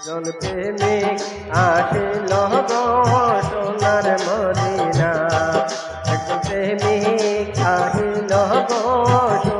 জন প্রেমিক আসিল সোনার মদিনা একজন প্রেমিক আসিল গো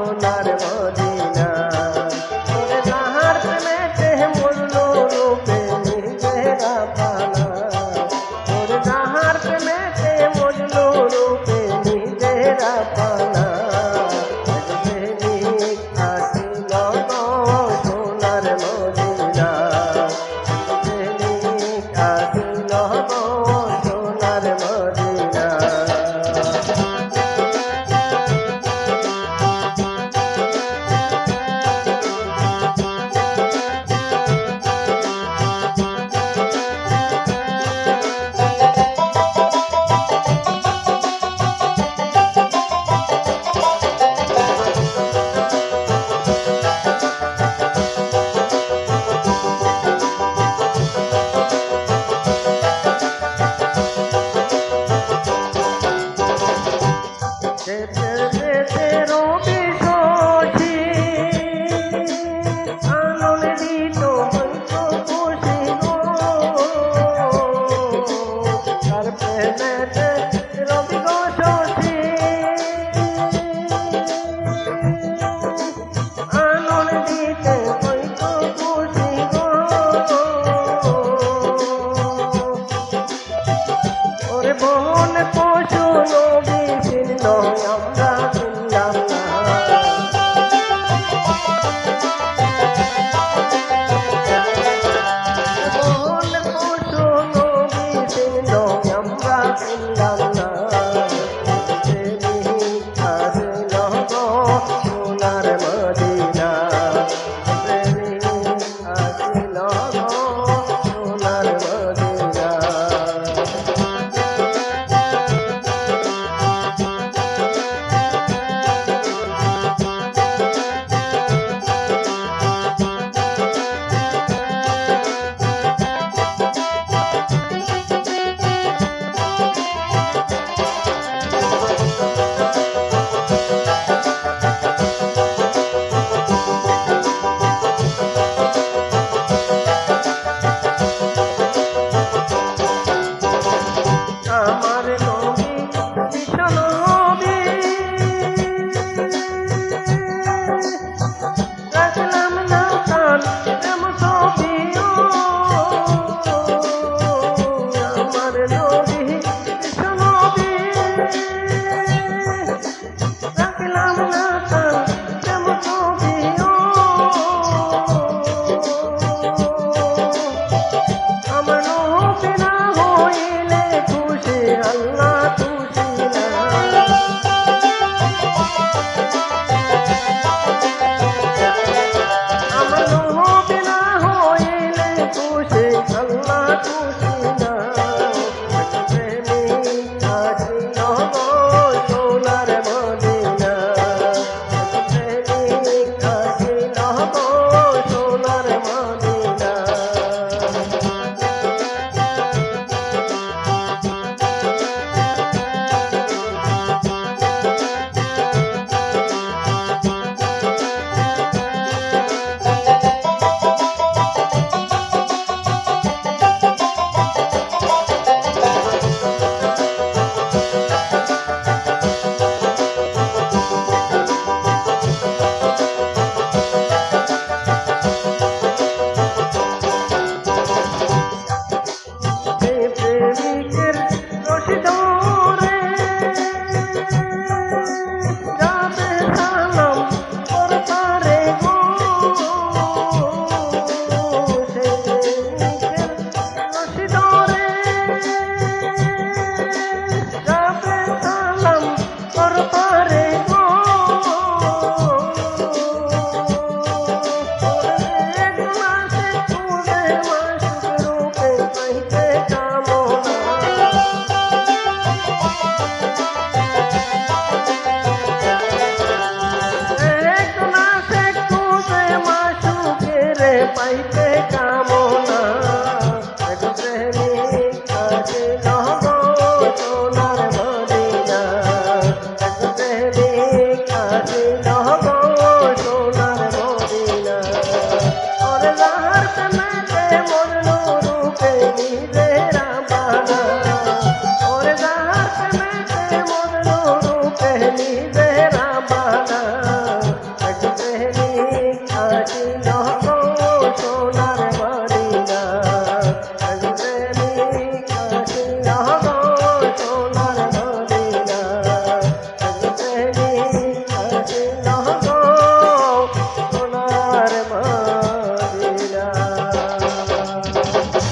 পশু নবী